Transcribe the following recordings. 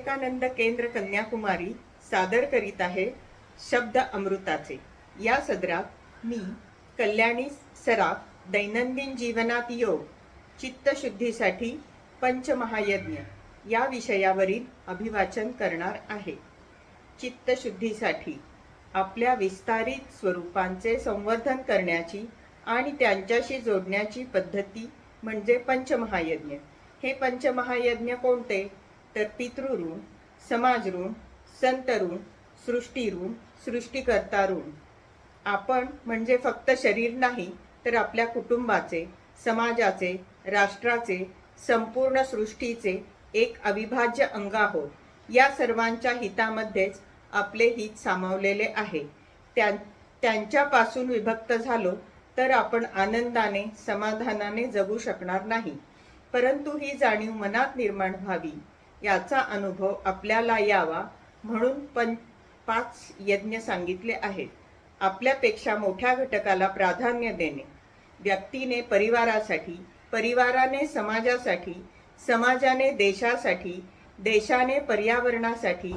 विवेकानंद केंद्र कन्याकुमारी सादर करीत आहे शब्द अमृताचे. या सदरात मी कल्याणी सराफ दैनंदिन जीवनात योग चित्तशुद्धीसाठी पंचमहायज्ञ या विषयावरील अभिवाचन करणार आहे. चित्तशुद्धीसाठी आपल्या विस्तारित स्वरूपांचे संवर्धन करण्याची आणि त्यांच्याशी जोडण्याची पद्धती म्हणजे पंचमहायज्ञ. हे पंचमहायज्ञ कोणते? तर पितृऋण समाजऋण संतऋण सृष्टीऋण सृष्टीकर्ता ऋण आपण म्हणजे फक्त शरीर नाही तर आपल्या कुटुंबाचे समाजाचे राष्ट्राचे संपूर्ण सृष्टीचे एक अविभाज्य अंग आहोत. या सर्वांच्या हितामध्येच आपले हित सामावलेले आहे. त्यां त्यांच्यापासून विभक्त झालो तर आपण आनंदाने समाधानाने जगू शकणार नाही. परंतु ही जाणीव मनात निर्माण व्हावी. याचा अनुभव आपल्याला यावा म्हणून पं पाच यज्ञ सांगितले आहेत. आपल्यापेक्षा मोठ्या घटकाला प्राधान्य देणे व्यक्तीने परिवारासाठी परिवाराने समाजासाठी समाजाने देशासाठी देशाने पर्यावरणासाठी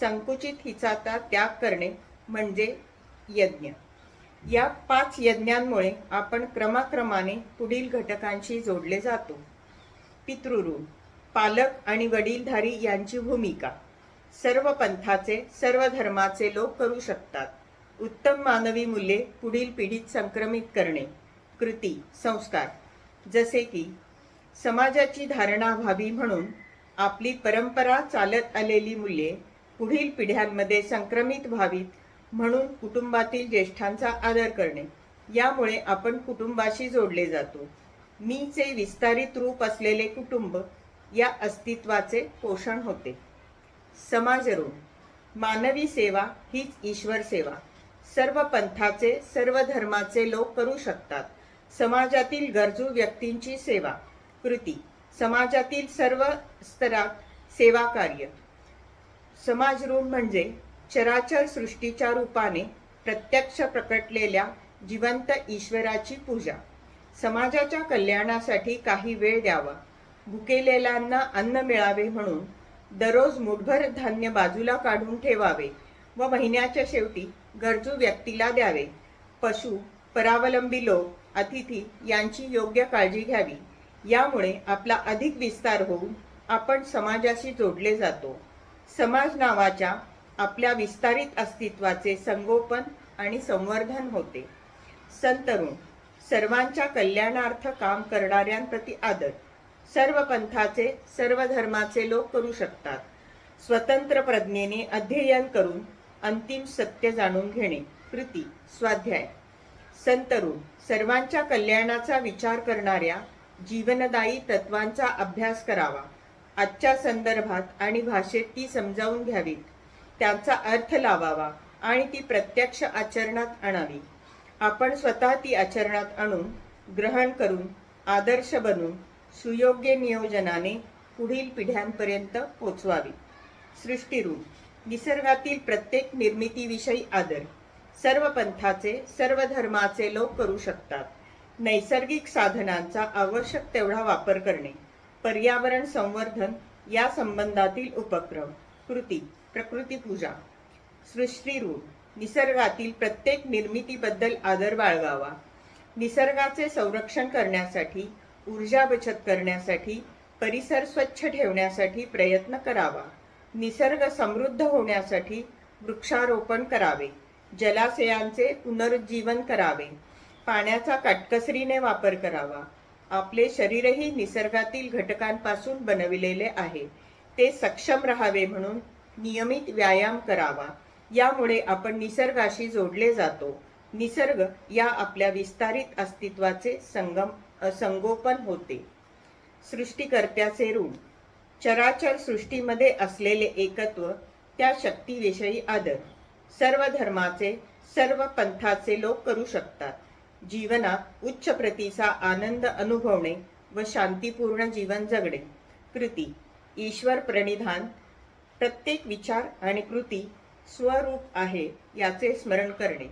संकुचित हिचाचा त्याग करणे म्हणजे यज्ञ. या पाच यज्ञांमुळे आपण क्रमाक्रमाने पुढील घटकांशी जोडले जातो. पितृऋण. पालक आणि वडीलधारी यांची भूमिका. सर्व पंथाचे सर्व धर्माचे लोक करू शकतात. उत्तम मानवी मुले पुढील पिढीत संक्रमित करणे. कृती संस्कार. जसे की समाजाची धारणा व्हावी म्हणून आपली परंपरा चालत आलेली मुले पुढील पिढ्यांमध्ये संक्रमित व्हावीत म्हणून कुटुंबातील ज्येष्ठांचा आदर करणे. यामुळे आपण कुटुंबाशी जोडले जातो. मीचे विस्तारित रूप असलेले कुटुंब या अस्तित्वाचे पोषण होते. समाजरूप मानवी सेवा हीच ईश्वर सेवा. सर्व पंथाचे सर्व धर्माचे लोक करू शकतात. समाजातील गरजू व्यक्तींची सेवा कृती समाजातील सर्व स्तरात सेवा कार्य. समाज म्हणजे चराचर सृष्टीच्या रूपाने प्रत्यक्ष प्रकटलेल्या जिवंत ईश्वराची पूजा. समाजाच्या कल्याणासाठी काही वेळ द्यावा. भुकेलेल्यांना अन्न मिळावे म्हणून दररोज मुठभर धान्य बाजूला काढून ठेवावे व महिन्याच्या शेवटी गरजू व्यक्तीला द्यावे. पशु परावलंबी लोक अतिथी यांची योग्य काळजी घ्यावी. यामुळे आपला अधिक विस्तार होऊन आपण समाजाशी जोडले जातो. समाज नावाच्या आपल्या विस्तारित अस्तित्वाचे संगोपन आणि संवर्धन होते. संतरुण सर्वांच्या कल्याणार्थ काम करणाऱ्यांप्रती आदर. सर्व पंथाचे सर्व धर्माचे लोक करू शकतात. स्वतंत्र प्रज्ञेने अध्ययन करून अंतिम सत्य जाणून घेणे. कृती स्वाध्याय. संतरुण सर्वांच्या कल्याणाचा विचार करणाऱ्या जीवनदायी तत्वांचा अभ्यास करावा. आजच्या संदर्भात आणि भाषेत ती समजावून घ्यावीत. त्यांचा अर्थ लावावा आणि ती प्रत्यक्ष आचरणात आणावी. आपण स्वतः ती आचरणात आणून ग्रहण करून आदर्श बनून सुयोग्य नियोजनाने पुढील पिढ्यांपर्यंत पोचवावी. सृष्टीरूप निसर्गातील प्रत्येक निर्मितीविषयी आदर. सर्व पंथाचे सर्व धर्माचे लोक करू शकतात. नैसर्गिक साधनांचा आवश्यक तेवढा वापर करणे. पर्यावरण संवर्धन या संबंधातील उपक्रम. कृती प्रकृती पूजा. सृष्टीरूप निसर्गातील प्रत्येक निर्मितीबद्दल आदर बाळगावा. निसर्गाचे संरक्षण करण्यासाठी ऊर्जा बचत करण्यासाठी परिसर स्वच्छ ठेवण्यासाठी प्रयत्न करावा. निसर्ग समृद्ध होण्यासाठी वृक्षारोपण करावे. जलाशयांचे पुनरुज्जीवन करावे. पाण्याचा काटकसरीने वापर करावा. आपले शरीरही निसर्गातील घटकांपासून बनविलेले आहे. ते सक्षम राहावे म्हणून नियमित व्यायाम करावा. यामुळे आपण निसर्गाशी जोडले जातो. निसर्ग या आपल्या विस्तारित अस्तित्वाचे संगम संगोपन होते. सृष्टीकर्त्याचे ऋण. चराचर सृष्टीमध्ये असलेले एकत्व त्या शक्तीविषयी आदर. सर्व धर्माचे सर्व पंथाचे लोक करू शकतात. जीवनात उच्च प्रतीचा आनंद अनुभवणे व शांतीपूर्ण जीवन जगणे. कृती. ईश्वर प्रणिधान. प्रत्येक विचार आणि कृती स्वरूप आहे याचे स्मरण करणे.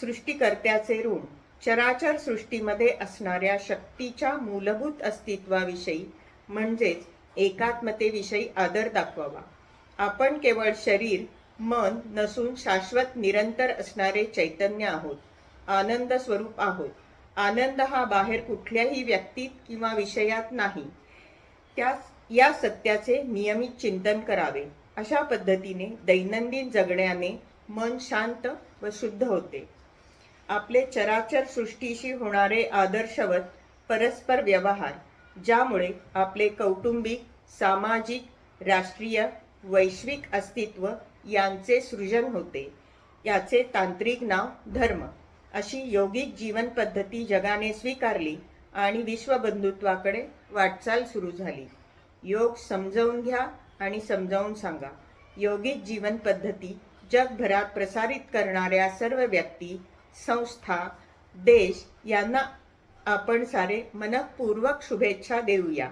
सृष्टीकर्त्याचे ऋण. चराचर सृष्टीमध्ये असणाऱ्या शक्तीच्या मूलभूत अस्तित्वाविषयी म्हणजेच एकात्मतेविषयी आदर दाखवावा. आपण केवळ शरीर मन नसून शाश्वत निरंतर असणारे चैतन्य आहोत आनंद स्वरूप आहोत. आनंद हा बाहेर कुठल्याही व्यक्तीत किंवा विषयात नाही. त्या या सत्याचे नियमित चिंतन करावे. अशा पद्धतीने दैनंदिन जगण्याने मन शांत व शुद्ध होते. आपले चराचर सृष्टीशी होणारे आदर्शवत परस्पर व्यवहार ज्यामुळे आपले कौटुंबिक सामाजिक राष्ट्रीय वैश्विक अस्तित्व यांचे सृजन होते. याचे तांत्रिक नाव धर्म. अशी योगिक जीवनपद्धती जगाने स्वीकारली आणि विश्वबंधुत्वाकडे वाटचाल सुरू झाली. योग समजावून घ्या आणि समजावून सांगा. योगिक जीवनपद्धती जगभरात प्रसारित करणाऱ्या सर्व व्यक्ती संस्था देश यांना आपण सारे मनपूर्वक शुभेच्छा देऊया.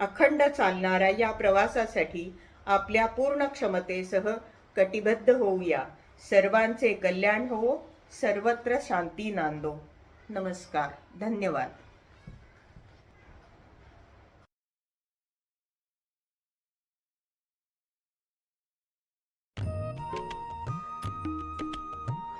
अखंड चालणाऱ्या या प्रवासासाठी आपल्या पूर्ण क्षमतेसह कटिबद्ध होऊया. सर्वांचे कल्याण हो सर्वत्र शांती नांदो. नमस्कार धन्यवाद.